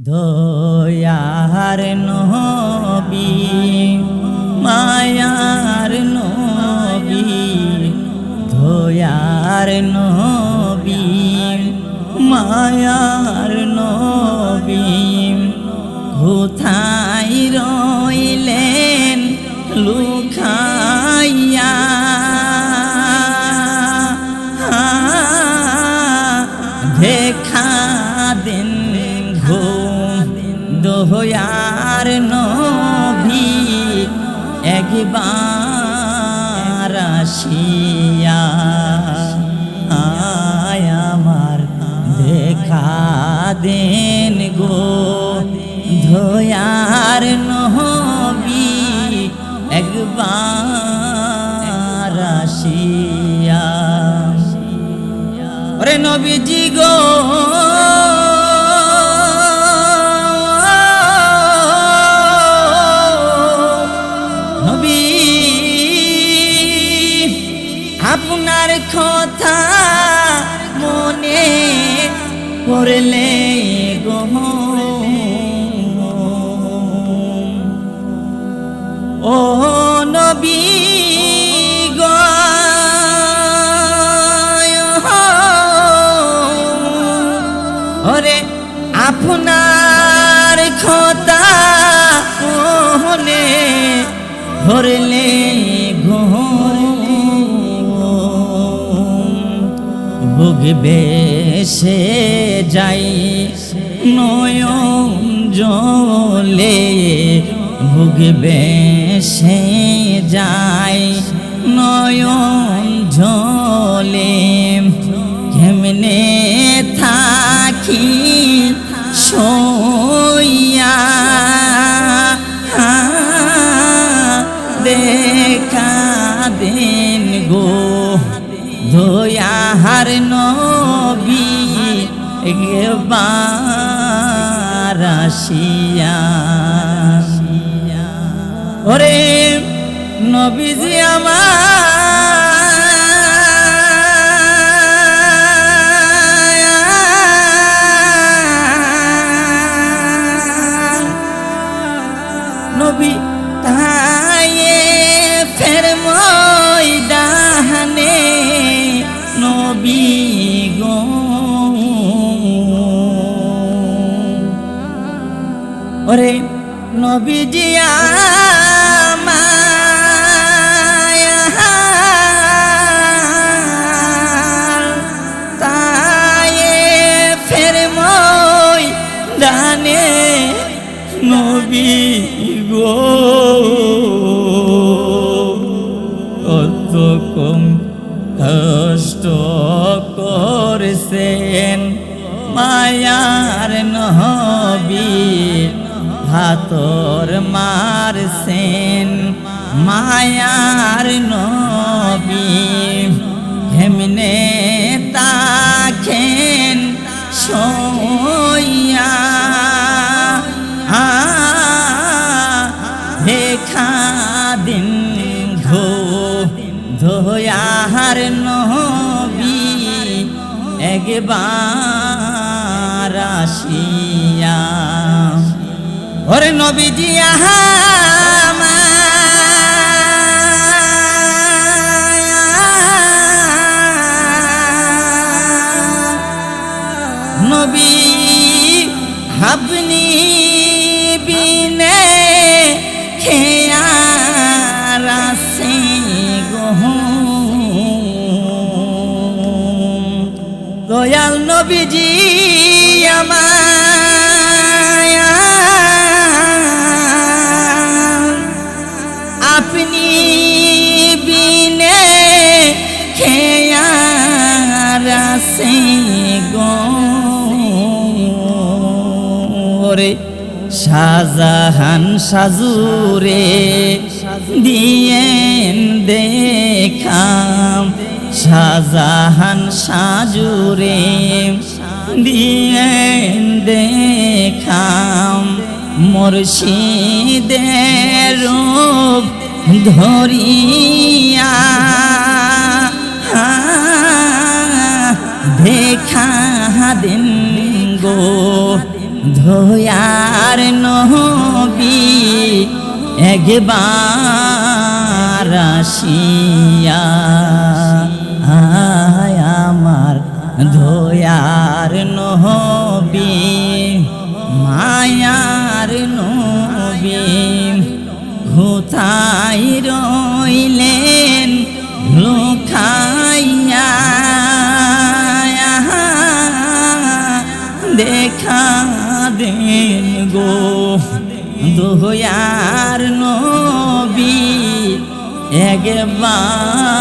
দয়ার নবী মায়ার নবী দয়ার নবী মায়ার নবী কোথায় একবার আসিয়া আয় আমার দেখা দেন গো। ধোয়ার নহবি একবার আসিয়া। ওরে নবীজি গো আপনার কথা মনে পড়লে গো। ও নবী আপনার খতা ধরলে ভুগবে সে যাই নয়ন জলে। ভুগবে সে যাই নয়ন জলে। কেমনে থাকি নবী বারাসিয়া ওরে নবীজি আমার। নবী তায়ে ফের ময়দানে নবী গো। ওরে নবীজি মায়ার নহবী হাতর মারছেন মায়ার নবী। হেমনে তাখেন সইয়া, দেখা দিন ঘো ধোয়ার নবী, একবার আসিয়া। ওরে নবীজি আমার নবী আপনি বিনে খেয়ার আসে গহ দয়াল নবীজি গোরে শাহজাহান সাজুরে দিয়েন দেখাম। শাহজাহান সাজুরে দিয়েন দেখাম মুর্শিদের রূপ ধরিয়া। দেখা দিন গো ধোয়ার নহবি একবার আসিয়া। আয় আমার ধোয়ার নহবি মায়ার নবী কোথায় রইলেন লুকাইয়া? দেখা দেন গো দোয়ার নবী একবার